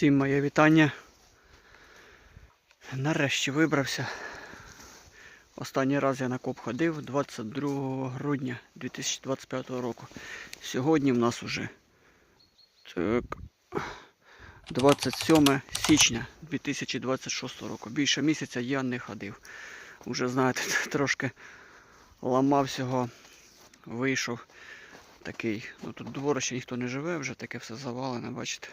Всім моє вітання. Нарешті вибрався. Останній раз я на коп ходив 22 грудня 2025 року. Сьогодні в нас уже так, 27 січня 2026 року. Більше місяця я не ходив. Уже знаєте, трошки ламав всього, вийшов такий. Ну тут дворище ніхто не живе, вже таке все завалене, бачите.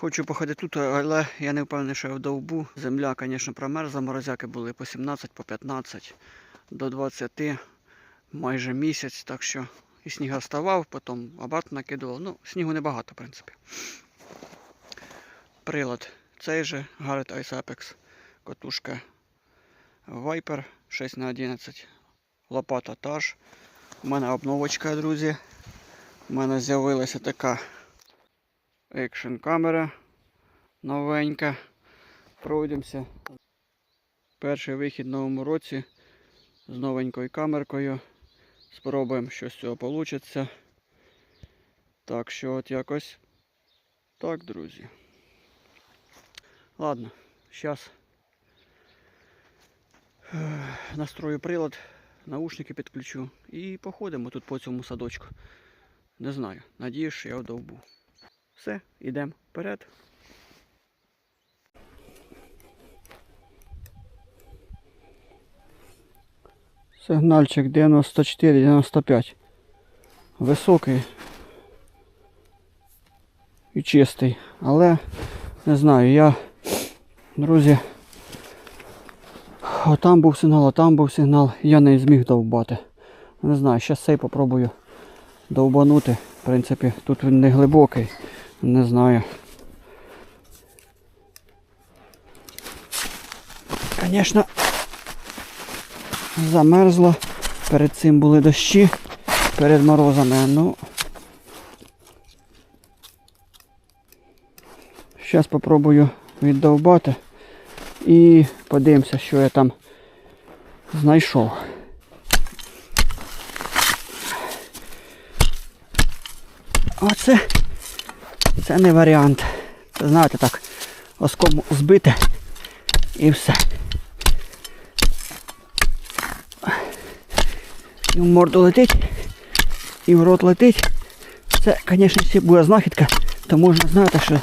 Хочу походити тут, але я не впевнений, що я в довбу. Земля, звісно, промерзла, морозяки були по 17, по 15, до 20, майже місяць, так що і сніга ставав, потім обратно накидував. Ну, снігу небагато, в принципі. Прилад цей же Garrett Ice Apex, котушка Viper 6х11, лопата та ж. У мене обновочка, друзі. У мене з'явилася така екшн камера новенька. Пройдемося. Перший вихід в новому році з новенькою камеркою. Спробуємо, що з цього вийде. Так що от якось так, друзі. Ладно, зараз настрою прилад, наушники підключу і походимо тут по цьому садочку. Не знаю. Надіюсь, що я вдовбу. Все, йдемо вперед. Сигнальчик 94-95. Високий і чистий. Але не знаю, я, друзі, там був сигнал, а там був сигнал, я не зміг довбати. Не знаю, зараз цей попробую довбанути. В принципі, тут він не глибокий. Не знаю. Звісно, замерзло. Перед цим були дощі, перед морозами. Ну. Зараз попробую віддовбати і подивимося, що я там знайшов. Оце це не варіант. Це знаєте так, оском збити і все. І в морду летить, і в рот летить. Це, звісно, якщо буде знахідка, то можна знати, що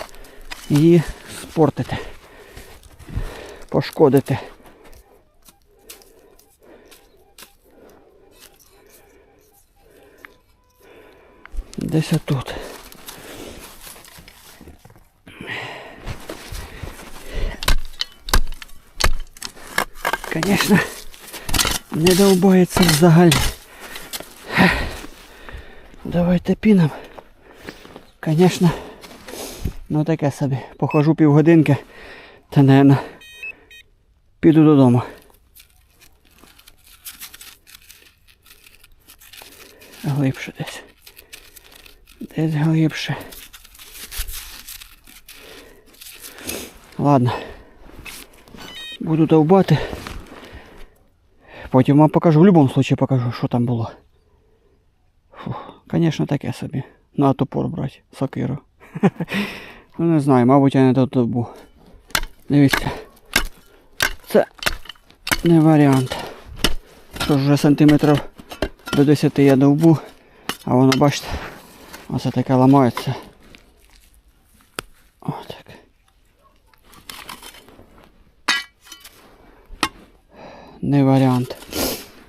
її спортити, пошкодити. Десь отут. Конечно, не довбається взагалі. Давайте піном. Конечно, ну таке собі. Похожу півгодинки та, наверное, піду додому. Глибше десь. Десь глибше. Ладно. Буду довбати. Потім вам покажу, в будь-якому випадку покажу, що там було. Фух, звісно, таке собі. На топор брати, сокиру. ну не знаю, мабуть, я не до добу. Дивіться. Це не варіант. Тож вже сантиметрів до 10 я довбу, а воно, бачите, оце таке ламається. Отак. Не варіант.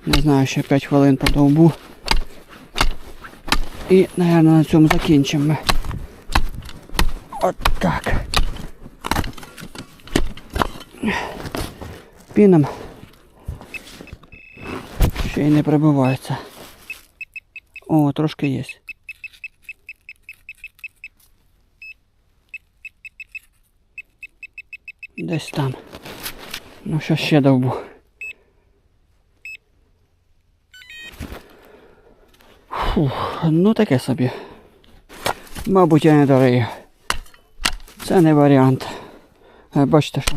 Не знаю, ще 5 хвилин подовбу. І, мабуть, на цьому закінчимо. От так. Піном. Ще й не прибивається. О, трошки є. Десь там. Ну, що ще довбу. Фух, ну таке собі. Мабуть, я не дорию. Це не варіант. Е, Бачите що.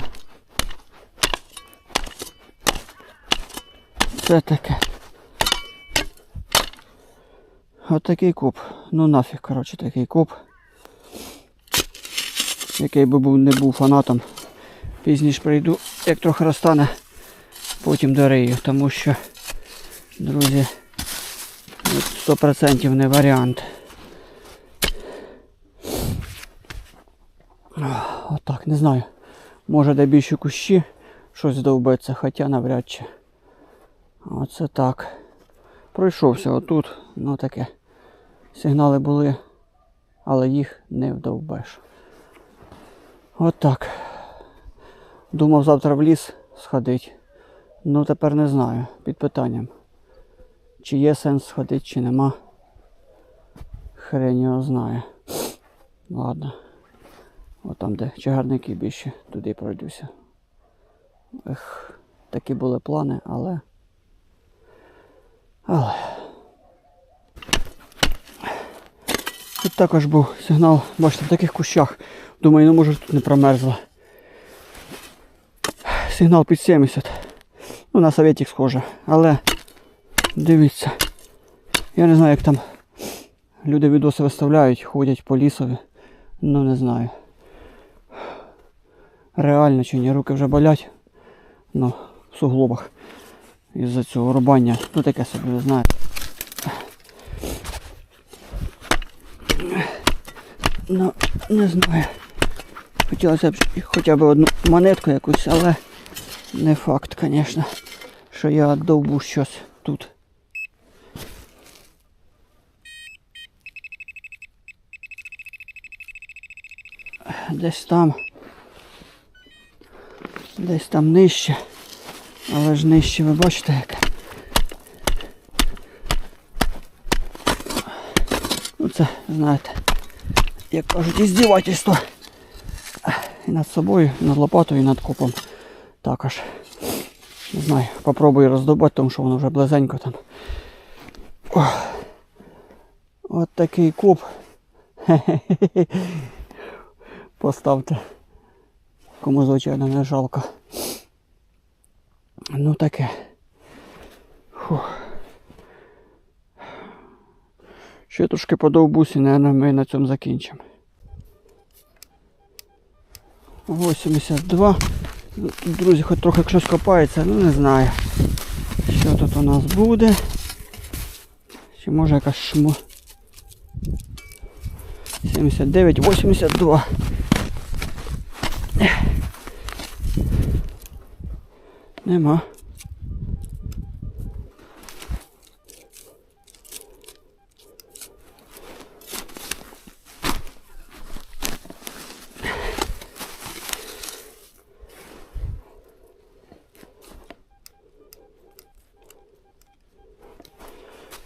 Це таке. От такий куб. Ну нафіг, коротше, такий куб. який би був, не був фанатом. Пізніше прийду, як трохи розтане, потім дорию, тому що, друзі, 100% не варіант. Отак, не знаю. Може де більше кущі щось довбеться, хоча навряд чи. Оце так. Пройшовся отут, ну таке. Сигнали були, але їх не вдовбеш. Отак. Думав завтра в ліс сходити. Ну тепер не знаю. Під питанням. Чи є сенс сходити, чи нема. Хрень його знає. Ладно. От там, де чагарники більше, туди пройдуся. Ех, такі були плани, але. Але. Тут також був сигнал, бачите, в таких кущах. Думаю, ну може тут не промерзло. Сигнал під 70. Ну, на советик схоже. Але дивіться. Я не знаю, як там люди відоси виставляють, ходять по лісові. Ну не знаю. Реально чи ні, руки вже болять. Ну, в суглобах. Із-за цього рубання. Ну таке собі, ви знаєте. Ну, не знаю. Хотілося б хоча б одну монетку якусь, але не факт, звісно, що я довбу щось тут. Десь там. Десь там нижче. Але ж нижче ви бачите як. Ну це, знаєте, як кажуть, іздівательство. І над собою, і над лопатою, і над копом також. Не знаю, попробую роздобати, тому що воно вже близенько там. Ох. От такий коп. Хе-хе-хе. Поставте. Кому звичайно не жалко. Ну таке. Фух. Ще трошки подовбусь і, мабуть, ми на цьому закінчимо. 82. Друзі, хоч трохи щось копається, ну не знаю. Що тут у нас буде. Чи може якась шмо. 79, 82. Нема.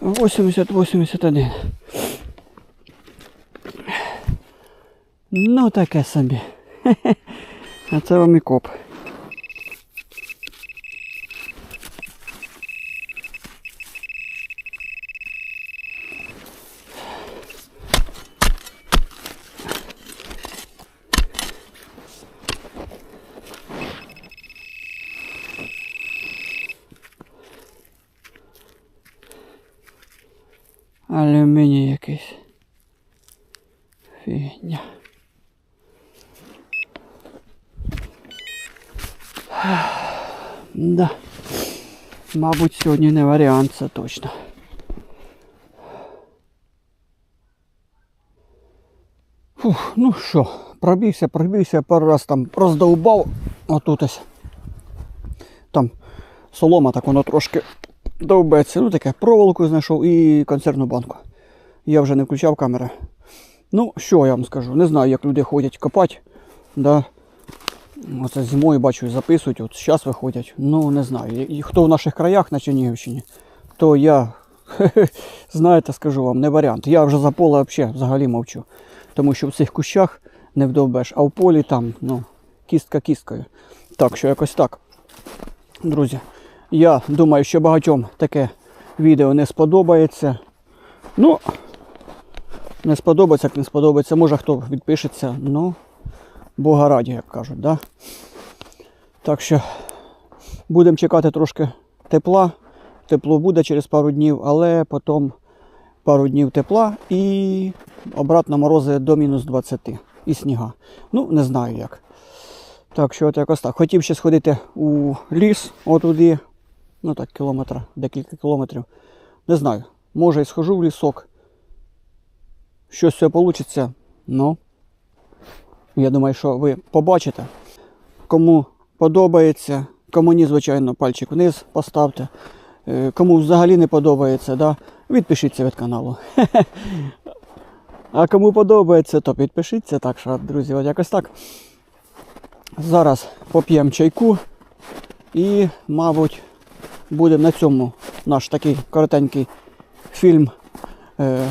Восемьдесят, восемьдесят один. Ну таке собі. А це вам і коп. Алюміній якийсь. Фігня. Да. Мабуть, сьогодні не варіант, це точно. Фух, ну що, пробігся, пробігся, пару раз там роздовбав. Отут ось. Там солома, так воно трошки довбеться. Ну таке, проволоку знайшов і консервну банку. Я вже не включав камери. Ну, що я вам скажу? Не знаю, як люди ходять копати. Да. Оце зимою бачу, записують, от зараз виходять. Ну, не знаю. І хто в наших краях на Чернігівщині, то я, знаєте, скажу вам, не варіант. Я вже за поле взагалі, взагалі мовчу. Тому що в цих кущах не вдовбеш, а в полі там, ну, кістка кісткою. Так що якось так. Друзі, я думаю, що багатьом таке відео не сподобається. Ну, не сподобається, як не сподобається. Може хто відпишеться. Ну, Бога раді, як кажуть, да? Так що будемо чекати трошки тепла. Тепло буде через пару днів, але потім пару днів тепла і обратно морози до мінус 20. і сніга. Ну, не знаю як. Так що от якось так. Хотів ще сходити у ліс, отуди. Ну так, кілометра, декілька кілометрів. Не знаю. Може і схожу в лісок. Щось все вийде. Ну. Я думаю, що ви побачите. Кому подобається, кому ні, звичайно, пальчик вниз поставте. Е, Кому взагалі не подобається, да, відпишіться від каналу. А кому подобається, то підпишіться. Так що, друзі, от якось так. Зараз поп'ємо чайку і, мабуть, буде на цьому наш такий коротенький фільм. Е,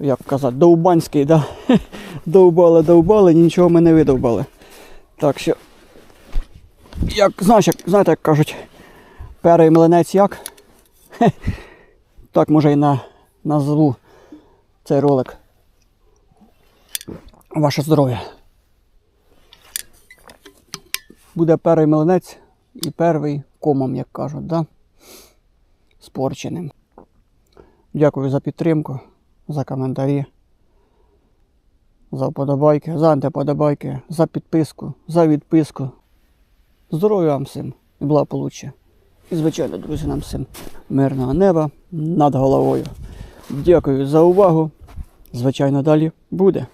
як казати, довбанський, да? довбали, довбали, нічого ми не видовбали. Так що, як, знаєш, як, знаєте, як кажуть, перший млинець як? Так може і на, назву цей ролик. Ваше здоров'я. Буде перший млинець і перший комом, як кажуть, да? Спорченим. Дякую за підтримку, за коментарі, за вподобайки, за антиподобайки, за підписку, за відписку. Здоров'я вам всім і благополуччя. І, звичайно, друзі, нам всім мирного неба над головою. Дякую за увагу. Звичайно, далі буде.